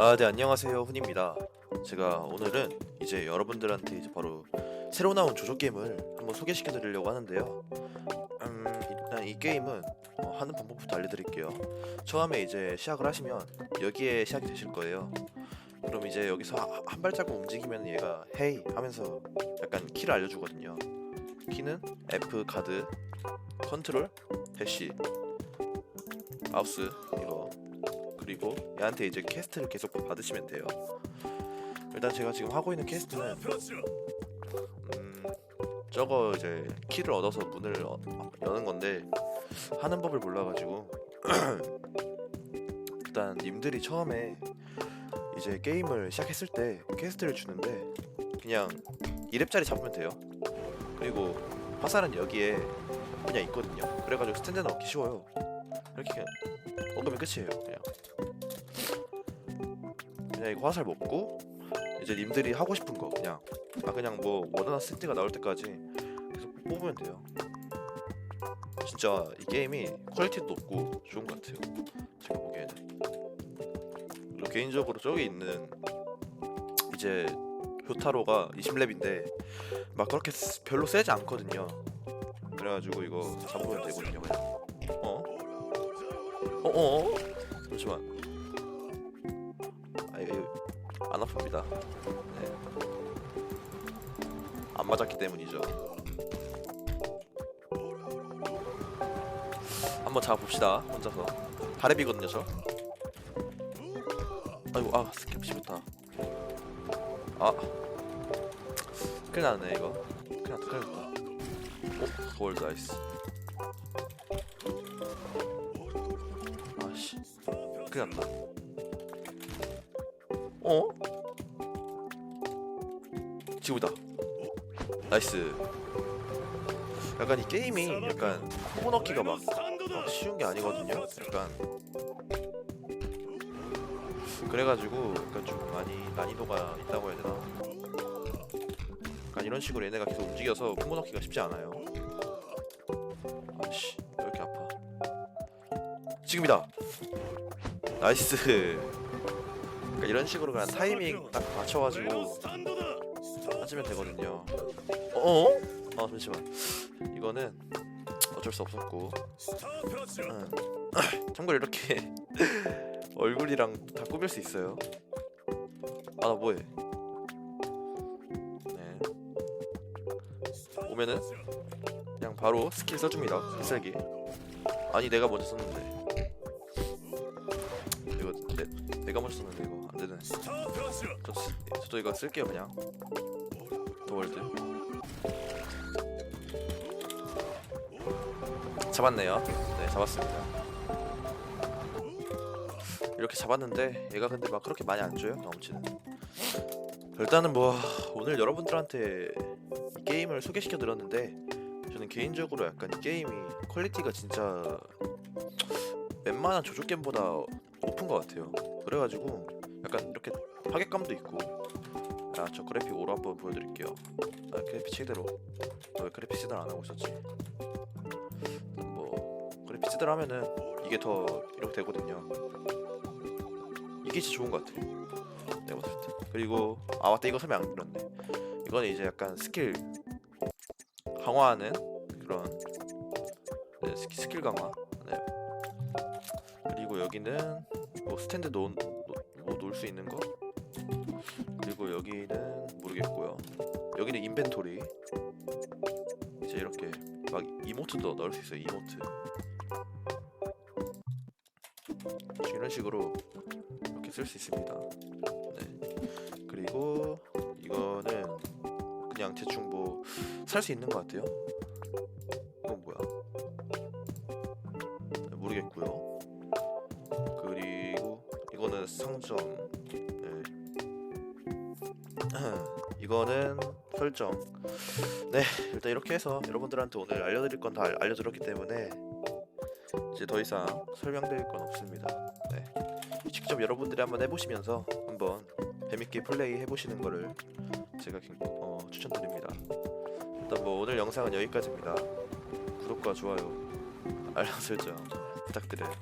아, 네, 안녕하세요. 훈입니다. 제가 오늘은 이제 여러분들한테 이제 바로 새로 나온 조조 게임을 한번 소개시켜 드리려고 하는데요. 음, 일단 이 게임은 어, 하는 방법부터 알려드릴게요. 처음에 이제 시작을 하시면 여기에 시작이 되실 거예요. 그럼 이제 여기서 하- 한 발자국 움직이면 얘가 헤이 하면서 약간 키를 알려주거든요. 키는 F 가드, 컨트롤, 대시, 마우스 이거 그리고 얘한테 이제 퀘스트를 계속 받으시면 돼요. 일단 제가 지금 하고 있는 퀘스트는 음 저거 이제 키를 얻어서 문을 어- 여는 건데 하는 법을 몰라가지고 일단 님들이 처음에 이제 게임을 시작했을 때 퀘스트를 주는데 그냥 2렙짜리 잡으면 돼요. 그리고 화살은 여기에 그냥 있거든요. 그래가지고 스탠드는 얻기 쉬워요. 이렇게 먹으면 끝이에요. 그냥 그냥 이거 화살 먹고 이제 님들이 하고 싶은 거 그냥 아 그냥 뭐 원하는 세트가 나올 때까지 계속 뽑으면 돼요. 진짜 이 게임이 퀄리티도 높고 좋은 것 같아요. 제가 보기에는. 그리고 개인적으로 저기 있는 이제 효타로가 20렙인데 막 그렇게 스- 별로 세지 않거든요. 그래가지고 이거 잡으면. 어? 어? 잠시만. 아 이거 안 아픕니다. 네. 안 맞았기 때문이죠. 한번 잡아봅시다. 혼자서. 가렙이거든요, 저. 아이고, 아 스킬 씹었다. 아, 큰일 났네 이거. 큰일 났다, 큰일 났다. 오, 골드 아이스. 아씨, 큰일 났다. 어? 지우다. 나이스. 약간 이 게임이 약간 넣기가 막, 막 쉬운 게 아니거든요. 약간 그래가지고 약간 좀 많이 난이도가 있다고 해야 되나? 약간 이런 식으로 얘네가 계속 움직여서 넣기가 쉽지 않아요. 아씨 왜 이렇게 아파? 지금이다. 나이스. 그러니까 이런 식으로 그냥 타이밍 딱 맞춰가지고 하시면 되거든요. 어? 어 잠시만. 이거는 어쩔 수 없었고. 응. 참고로 이렇게 얼굴이랑 다 꾸밀 수 있어요. 아 나 뭐해? 네. 오면은 그냥 바로 스킬 써줍니다. 필살기. 아니 내가 먼저 썼는데. 이거 내, 내가 먼저 썼는데 이거 안 되네. 저, 쓰- 저도 이거 쓸게요 그냥. 더 월드. 잡았네요. 네 잡았습니다. 이렇게 잡았는데 얘가 근데 막 그렇게 많이 안 줘요 경험치는 일단은 뭐 오늘 여러분들한테 이 게임을 소개시켜 드렸는데 저는 개인적으로 약간 이 게임이 퀄리티가 진짜 웬만한 조조 게임보다 높은 것 같아요 그래가지고 약간 이렇게 타격감도 있고 아 저 그래픽 오로 한번 보여드릴게요 아 그래픽 제대로 너왜 그래픽 제대로 안 하고 있었지 뭐 그래픽 제대로 하면은 이게 더 이렇게 되거든요 이게 진짜 좋은 것 같아. 내가 봤을 때. 그리고 아 맞다 이거 설명 안 드렸네. 이거는 이제 약간 스킬 강화하는 그런 네, 스킬 강화. 네. 여기는 뭐 스탠드 놓, 놓, 뭐 놓을 수 있는 거. 그리고 여기는 모르겠고요. 여기는 인벤토리. 이제 이렇게 막 이모트도 넣을 수 있어요. 이모트. 이런 식으로 이렇게 쓸 수 있습니다. 네. 그리고 이거는 그냥 대충 뭐 살 수 있는 것 같아요. 이거는 설정. 네, 일단 이렇게 해서 여러분들한테 오늘 알려드릴 건 다 알려드렸기 때문에 이제 더 이상 설명드릴 건 없습니다. 네. 직접 여러분들이 한번 해보시면서 한번 재밌게 플레이 해보시는 거를 제가 긴- 어, 추천드립니다. 일단 뭐 오늘 영상은 여기까지입니다. 구독과 좋아요, 알람 설정 부탁드려요.